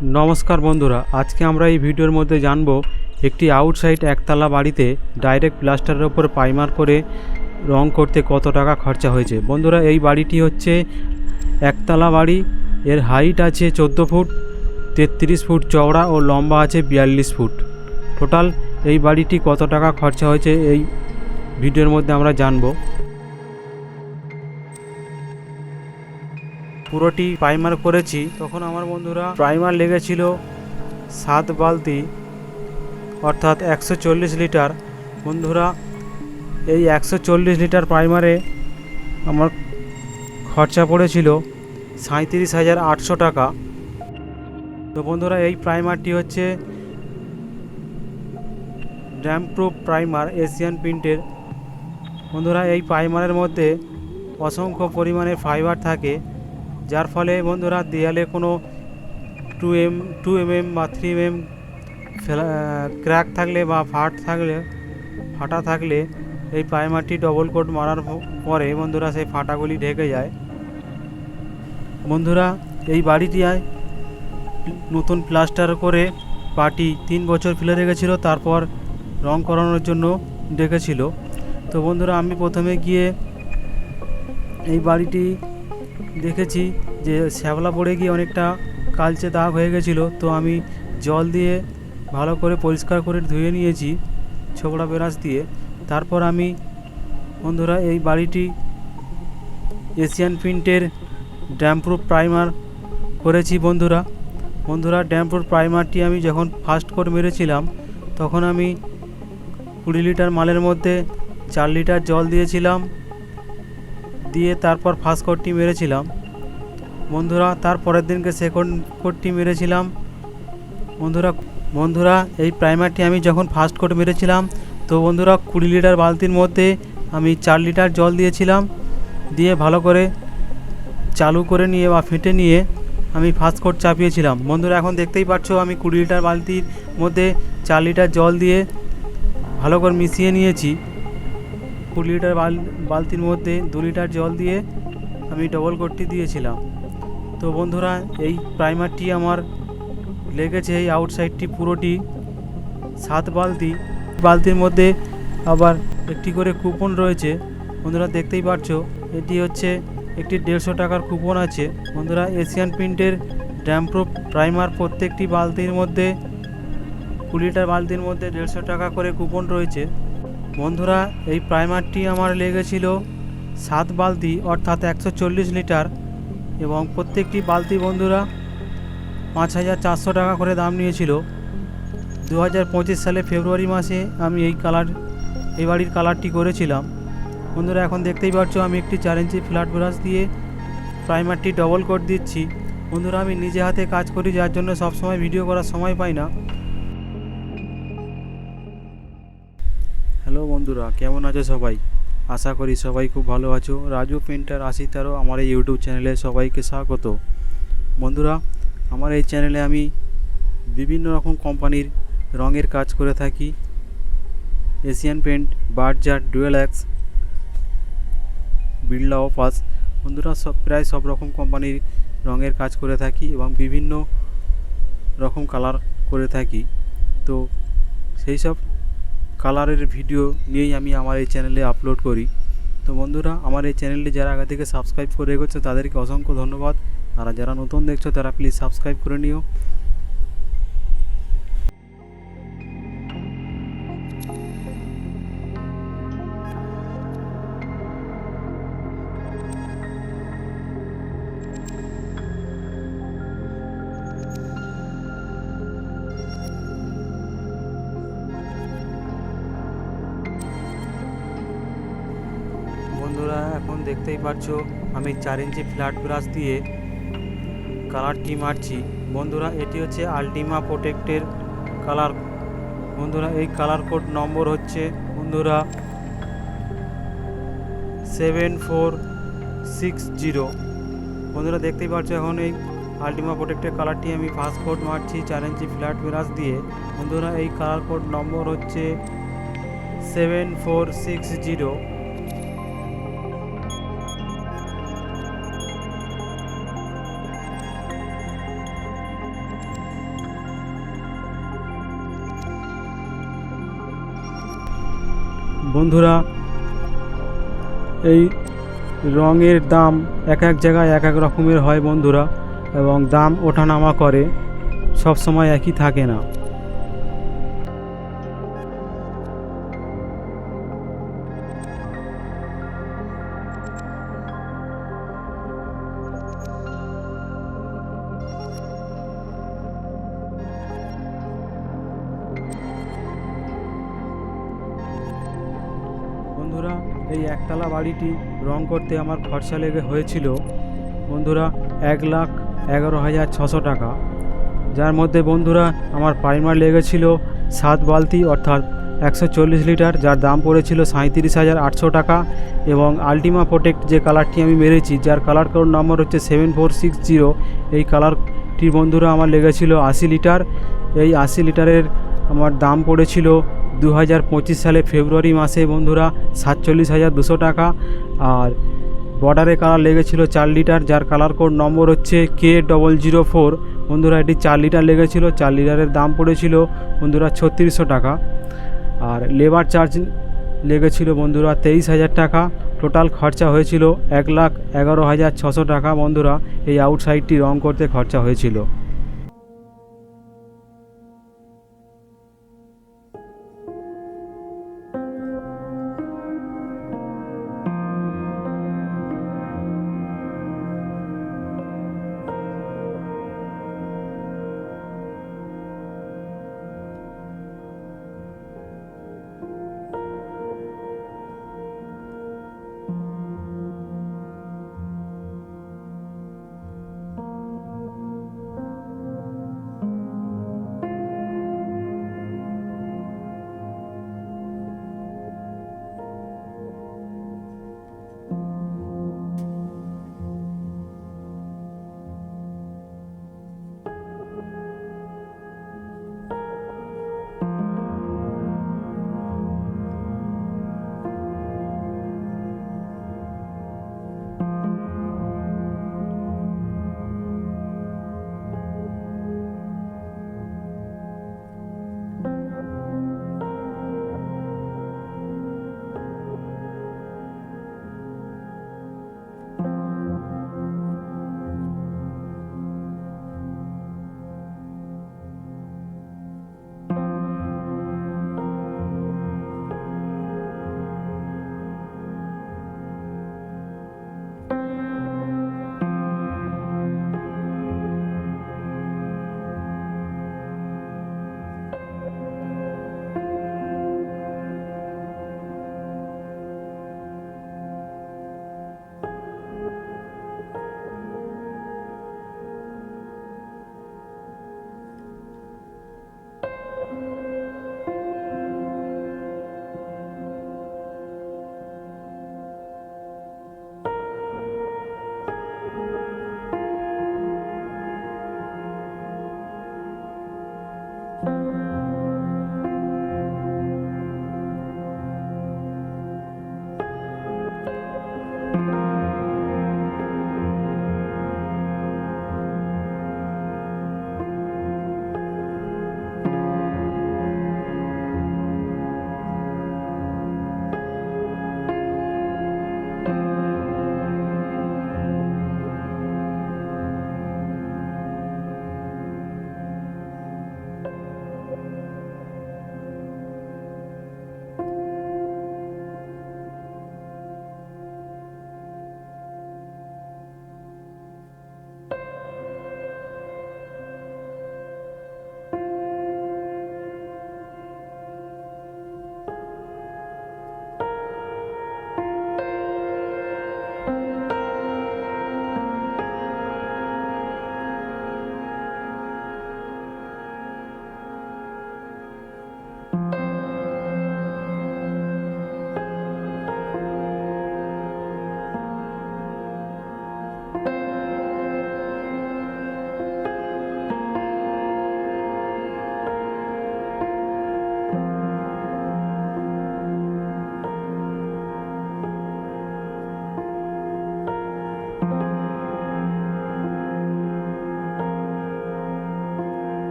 নমস্কার বন্ধুরা, আজকে আমরা এই ভিডিওর মধ্যে জানব একটি আউটসাইড একতলা বাড়িতে ডাইরেক্ট প্লাস্টারের ওপর পাইমার করে রং করতে কত টাকা খরচা হয়েছে। বন্ধুরা, এই বাড়িটি হচ্ছে একতলা বাড়ি, এর হাইট আছে চোদ্দ ফুট, তেত্রিশ ফুট চওড়া ও লম্বা আছে বিয়াল্লিশ ফুট। টোটাল এই বাড়িটি কত টাকা খরচা হয়েছে এই ভিডিওর মধ্যে আমরা জানব। পুরোটি প্রাইমার করেছি, তখন আমার বন্ধুরা প্রাইমার লেগেছিল সাত বালতি, অর্থাৎ একশো চল্লিশ লিটার। বন্ধুরা, এই একশো চল্লিশ লিটার প্রাইমারে আমার খরচা পড়েছিল সাঁত্রিশ হাজার আটশো টাকা। তো বন্ধুরা, এই প্রাইমারটি হচ্ছে ড্যাম প্রুফ প্রাইমার এশিয়ান প্রিন্টের বন্ধুরা, এই প্রাইমারের মধ্যে অসংখ্য পরিমাণে ফাইবার থাকে। যার ফলে, বন্ধুরা, দেয়ালে কোনো two M two M M বা থ্রি এম এম ক্র্যাক থাকলে বা ফাট থাকলে, ফাটা থাকলে এই প্রাইমারটি ডবল কোট মারার পরে, বন্ধুরা, সেই ফাটাগুলি ঢেকে যায়। বন্ধুরা, এই বাড়িটি নতুন প্লাস্টার করে পাটি তিন বছর ফেলে রেখেছিল, তারপর রং করানোর জন্য ডেকেছিল। তো, বন্ধুরা, আমি প্রথমে গিয়ে এই বাড়িটি দেখেছি যে শ্যাওলা পড়ে গিয়ে অনেকটা কালচে দাগ হয়ে গেছিল, তো আমি জল দিয়ে ভালো করে পরিষ্কার করে ধুয়ে নিয়েছি ছোকরা ব্রাশ দিয়ে। তারপর আমি বন্ধুরা এই বাড়িটি এশিয়ান প্রিন্টের ড্যামপ্রুফ প্রাইমার করেছি বন্ধুরা। বন্ধুরা, ড্যামপ্রুফ প্রাইমারটি আমি যখন ফার্স্ট কোট মেরেছিলাম, তখন আমি কুড়ি লিটার মালের মধ্যে চার লিটার জল দিয়েছিলাম। দিয়ে তারপর ফার্স্ট কোডটি মেরেছিলাম। বন্ধুরা, তার পরের দিনকে সেকেন্ড কোডটি মেরেছিলাম। বন্ধুরা বন্ধুরা, এই প্রাইমারটি আমি যখন ফার্স্ট কোড মেরেছিলাম, তো বন্ধুরা, কুড়ি লিটার বালতির মধ্যে আমি চার লিটার জল দিয়েছিলাম। দিয়ে ভালো করে চালু করে নিয়ে বা ফেটে নিয়ে আমি ফার্স্ট কোড চাপিয়েছিলাম। বন্ধুরা, এখন দেখতেই পাচ্ছ আমি কুড়ি লিটার বালতির মধ্যে চার লিটার জল দিয়ে ভালো করে মিশিয়ে নিয়েছি। কুড়ি লিটার বাল, বালতির মধ্যে দু লিটার জল দিয়ে আমি ডবল কোটটি দিয়েছিলাম। তো বন্ধুরা, এই প্রাইমারটি আমার লেগেছে, এই আউটসাইডটি পুরোটি সাত বালতি। বালতির মধ্যে আবার একটি করে কুপন রয়েছে। বন্ধুরা, দেখতেই পাচ্ছ এটি হচ্ছে একটি দেড়শো টাকার কুপন আছে। বন্ধুরা এশিয়ান প্রিন্টের ড্যামপ্রুফ প্রাইমার প্রত্যেকটি বালতির মধ্যে কুড়ি লিটার বালতির মধ্যে দেড়শো টাকা করে কুপন রয়েছে। বন্ধুরা, এই প্রাইমারটি আমার লেগেছিল সাত বালতি, অর্থাৎ একশো চল্লিশ লিটার এবং প্রত্যেকটি বালতি বন্ধুরা পাঁচ হাজার চারশো টাকা করে দাম নিয়েছিল। দু হাজার পঁচিশ সালে ফেব্রুয়ারি মাসে আমি এই কালার, এই বাড়ির কালারটি করেছিলাম। বন্ধুরা, এখন দেখতেই পাচ্ছ আমি একটি চার ইঞ্চি ফ্ল্যাট ব্রাশ দিয়ে প্রাইমারটি ডবল কোট দিচ্ছি। বন্ধুরা, আমি নিজে হাতে কাজ করি, যার জন্য সবসময় ভিডিও করার সময় পাই না। হ্যালো বন্ধুরা, কেমন আছো সবাই? আশা করি সবাই খুব ভালো আছো। রাজু পেন্টার আশি তেরো আমার এই ইউটিউব চ্যানেলে সবাইকে স্বাগত। বন্ধুরা, আমার এই চ্যানেলে আমি বিভিন্ন রকম কোম্পানির রঙের কাজ করে থাকি। Asian paint Berger dual X, Birla opus বন্ধুরা, সব, প্রায় সব রকম কোম্পানির রঙের কাজ করে থাকি এবং বিভিন্ন রকম কালার করে থাকি। তো সেই সব কালারের ভিডিও নিয়েই আমি আমার এই চ্যানেলে আপলোড করি। তো বন্ধুরা, আমার এই চ্যানেলটি যারা আগে থেকে সাবস্ক্রাইব করে রেখেছো, তাদেরকে অসংখ্য ধন্যবাদ। আর যারা নতুন দেখছ, তারা প্লিজ সাবস্ক্রাইব করে নিও। দেখতেই পাচ্ছ আমি চার ইঞ্চি ফ্ল্যাট ব্রাশ দিয়ে কালারটি মারছি। বন্ধুরা, এটি হচ্ছে আলটিমা প্রোটেক্টের কালার। বন্ধুরা, এই কালার কোড নম্বর হচ্ছে, বন্ধুরা, সেভেন ফোর সিক্স জিরো। বন্ধুরা, দেখতেই পাচ্ছ এখন এই আলটিমা প্রোটেক্টের কালারটি আমি ফার্স্ট কোড মারছি, চার ইঞ্চি ফ্ল্যাট ব্রাশ দিয়ে। বন্ধুরা, এই কালার কোড নম্বর হচ্ছে সেভেন ফোর সিক্স জিরো। বন্ধুরা, এই রঙের দাম এক এক জায়গায় এক এক রকমের হয় বন্ধুরা, এবং দাম ওঠানামা করে সব সময় একই থাকে না। এই একতলা বাড়িটি রং করতে আমার খরচা লেগে হয়েছিল, বন্ধুরা, এক লাখ এগারো হাজার ছশো টাকা। যার মধ্যে, বন্ধুরা, আমার প্রাইমার লেগেছিল সাত বালতি, অর্থাৎ একশো চল্লিশ লিটার, যার দাম পড়েছিল সাঁত্রিশ হাজার আটশো টাকা এবং আলটিমা প্রোটেক্ট যে কালারটি আমি মেরেছি, যার কালার কোড নম্বর হচ্ছে সেভেন ফোর সিক্স জিরো, এই কালারটির, বন্ধুরা, আমার লেগেছিল আশি লিটার। এই আশি লিটারের আমার দাম পড়েছিল দু হাজার পঁচিশ সালে ফেব্রুয়ারি মাসে বন্ধুরা সাতচল্লিশ হাজার দুশো টাকা। আর বর্ডারে কালার লেগেছিল চার লিটার যার কালার কোড নম্বর হচ্ছে কে ডবল জিরো ফোর বন্ধুরা, এটি চার লিটার লেগেছিল, চার লিটারের দাম পড়েছিল বন্ধুরা ছত্রিশশো টাকা। আর লেবার চার্জ লেগেছিল বন্ধুরা তেইশ হাজার টাকা। টোটাল খরচা হয়েছিল এক লাখ এগারো হাজার ছশো টাকা বন্ধুরা, এই আউটসাইডটি রং করতে খরচা হয়েছিল।